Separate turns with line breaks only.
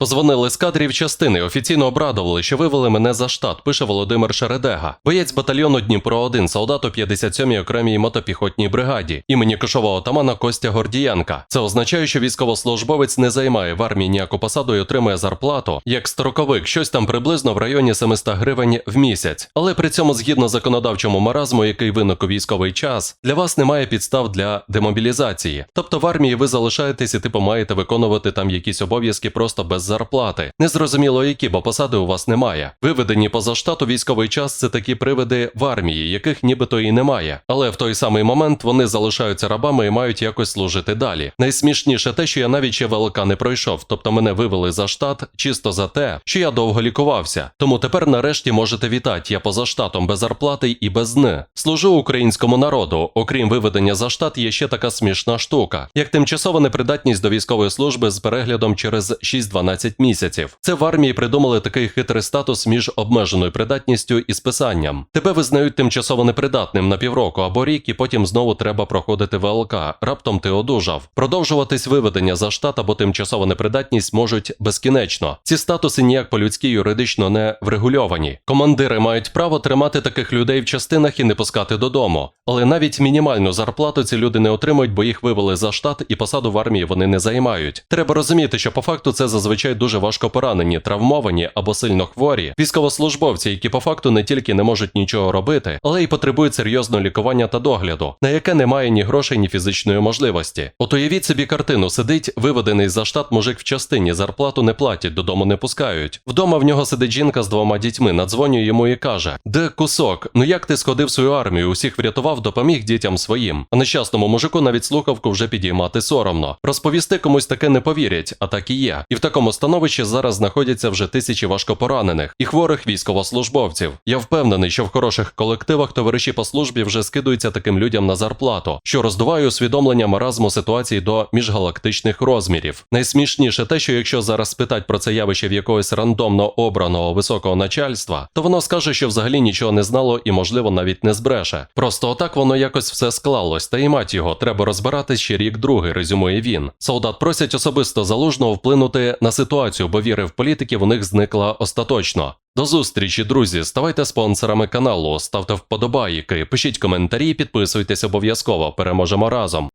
Позвонили з кадрів частини, офіційно обрадували, що вивели мене за штат, пише Володимир Шередега. Боєць батальйону Дніпро 1 солдат у 57-й окремій мотопіхотній бригаді імені кошового отамана Костя Гордієнка. Це означає, що військовослужбовець не займає в армії ніяку посаду і отримує зарплату як строковик, щось там приблизно в районі 700 гривень в місяць. Але при цьому, згідно законодавчому маразму, який виник у військовий час, для вас немає підстав для демобілізації. Тобто в армії ви залишаєтесь і типу маєте виконувати там якісь обов'язки просто без зарплати. Незрозуміло які, бо посади у вас немає. Виведені поза штату військовий час це такі привиди в армії, яких нібито і немає. Але в той самий момент вони залишаються рабами і мають якось служити далі. Найсмішніше те, що я навіть ще ВЛК не пройшов, тобто мене вивели за штат чисто за те, що я довго лікувався. Тому тепер нарешті можете вітати. Я поза штатом без зарплати і без ни. Служу українському народу. Окрім виведення за штат, є ще така смішна штука, як тимчасова непридатність до військової служби з переглядом через 6-12 місяців. Це в армії придумали такий хитрий статус між обмеженою придатністю і списанням. Тебе визнають тимчасово непридатним на півроку або рік, і потім знову треба проходити ВЛК. Раптом ти одужав. Продовжуватись виведення за штат або тимчасова непридатність можуть безкінечно. Ці статуси ніяк по-людськи юридично не врегульовані. Командири мають право тримати таких людей в частинах і не пускати додому. Але навіть мінімальну зарплату ці люди не отримують, бо їх вивели за штат і посаду в армії вони не займають. Треба розуміти, що по факту це зазвичай дуже важко поранені, травмовані або сильно хворі, військовослужбовці, які по факту не тільки не можуть нічого робити, але й потребують серйозного лікування та догляду, на яке немає ні грошей, ні фізичної можливості. От уявіть собі картину, сидить виведений за штат мужик в частині, зарплату не платять, додому не пускають. Вдома в нього сидить жінка з двома дітьми, надзвонює йому і каже: Де кусок? Ну як ти сходив свою армію, усіх врятував, допоміг дітям своїм. А нещасному мужику навіть слухавку вже підіймати соромно. Розповісти комусь таке не повірять, а так і є. І в такому становищі зараз знаходяться вже тисячі важкопоранених і хворих військовослужбовців. Я впевнений, що в хороших колективах товариші по службі вже скидуються таким людям на зарплату, що роздуває усвідомлення маразму ситуації до міжгалактичних розмірів. Найсмішніше те, що якщо зараз спитать про це явище в якогось рандомно обраного високого начальства, то воно скаже, що взагалі нічого не знало і, можливо, навіть не збреше. Просто отак воно якось все склалось, та й мать його треба розбиратись ще рік другий, резюмує він. Солдат просять особисто залужного вплинути на ситуацію, бо віри в політиків у них зникла остаточно. До зустрічі, друзі. Ставайте спонсорами каналу, ставте вподобайки, пишіть коментарі, підписуйтесь обов'язково. Переможемо разом.